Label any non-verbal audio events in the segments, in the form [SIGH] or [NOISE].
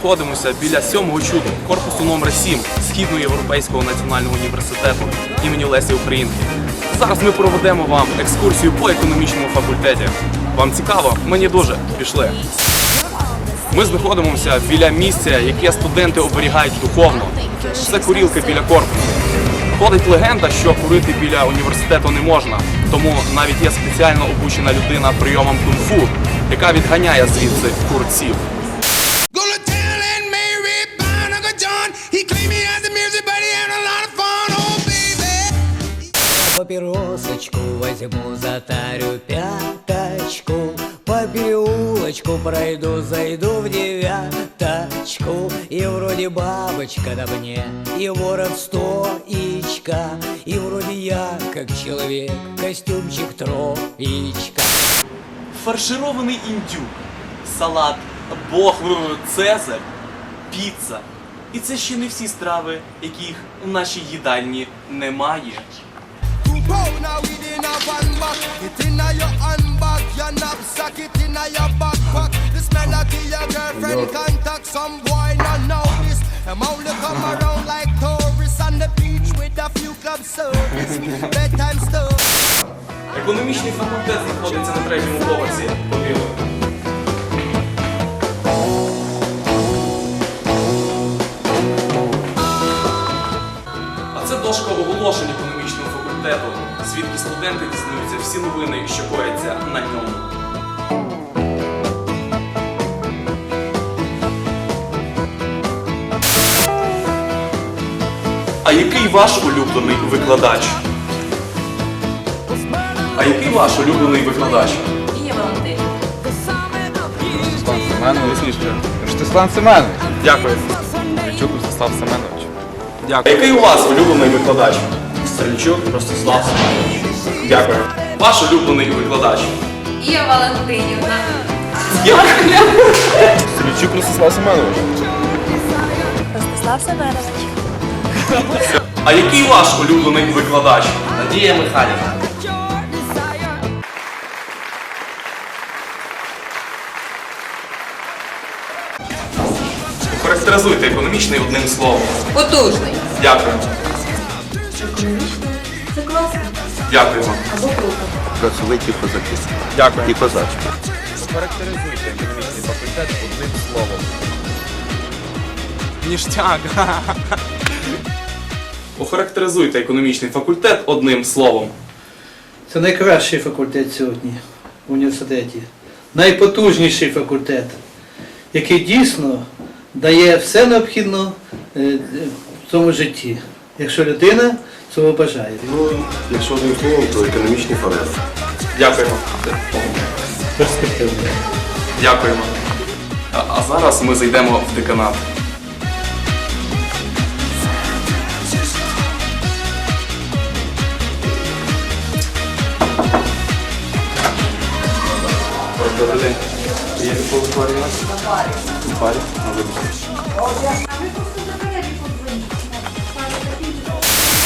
знаходимося біля сьомого чуду корпусу номер 7 Східноєвропейського національного університету імені Лесі Українки. Зараз ми проведемо вам екскурсію по економічному факультеті. Вам цікаво? Мені дуже пішли. Ми знаходимося біля місця, яке студенти оберігають духовно. Це курілка біля корпусу. Ходить легенда, що курити біля університету не можна, тому навіть є спеціально обучена людина прийомом кунг-фу, яка відганяє звідси курців. Папиросочку возьму, затарю пяточку По переулочку пройду, зайду в девяточку И вроде бабочка на мне, и ворот стоичка И вроде я, как человек, костюмчик троечка Фарширований індюк, салат, бог, цезар, піца. І це ще не всі страви, яких у нашій їдальні немає. Pound now within a one back. It in a your handbag, your knapsack, it in a your backpack. This melody your girlfriend contact some boy not know this. Them only come around like tourists on the beach with a few club service. Bedtime stuff. Економічний факультет знаходиться на третьому поверсі. Повірили. А це дошка оголошень факультету, звідки студенти дізнаються всі новини, що кояться на ньому. А який ваш улюблений викладач? А який ваш улюблений викладач? Ростислав Семенович. Ростислав Семенович. Дякую. Чук Ростислав Семенович. А Який у вас улюблений викладач? Стрельчук Ростислав Семенович. Дякую. Ваш улюблений викладач? Є Валентинівна. [LAUGHS] Стрільчук Ростислав Семенович. Ростислав Семенович. [LAUGHS] А який ваш улюблений викладач? Надія Михайлівна. Характеризуйте економічний одним словом. Потужний. Дякую. Це класно. Дякуємо. Або круто. Працьовиті козаки Дякую. і козачки. Характеризуйте економічний факультет одним словом. Ніштяк. [LAUGHS] Охарактеризуйте економічний факультет одним словом. Це найкращий факультет сьогодні в університеті. Найпотужніший факультет, який дійсно дає все необхідне е, е, в цьому житті, якщо людина цього бажає. Ну, якщо одним словом, то економічний факультет. Дякуємо. Перспективно. Дякуємо. А, а зараз ми зайдемо в деканат. Добрий день. Є такого парі парі. На вибачте.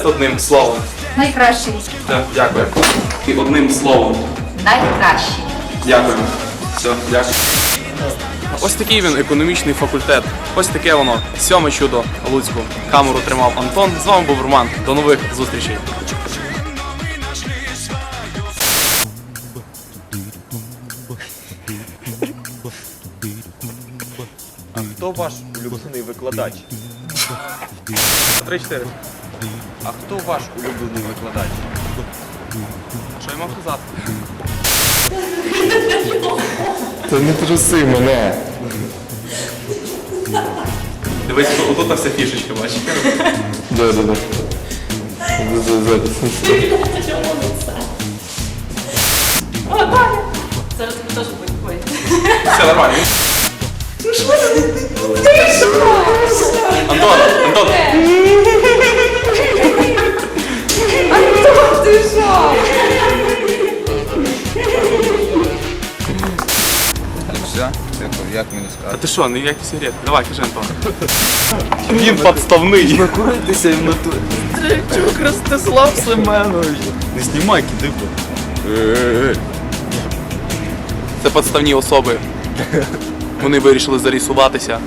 Одним словом. Найкращий. Так, дякую. І одним словом. Найкращий. Дякую. Все, дякую. Ось такий він економічний факультет. Ось таке воно. Сьоме чудо Луцьку. Камеру тримав Антон. З вами був Роман. До нових зустрічей. Хто ваш улюблений викладач? Три-чотири. А хто ваш улюблений викладач? Що я мав сказати? Та не труси мене. Дивись, отут вся фішечка, бачиш? Да, да, да. Зараз ми теж будемо ходити. Все нормально. Антон, Антон, Як мені а сказати? ти що, не як сигарет? Давай, кажи, Антон. [LAUGHS] Він підставний. Накуритися в натурі. Стрельчук Ростислав Семенович. Не знімай, киди. Це підставні особи. Вони вирішили зарісуватися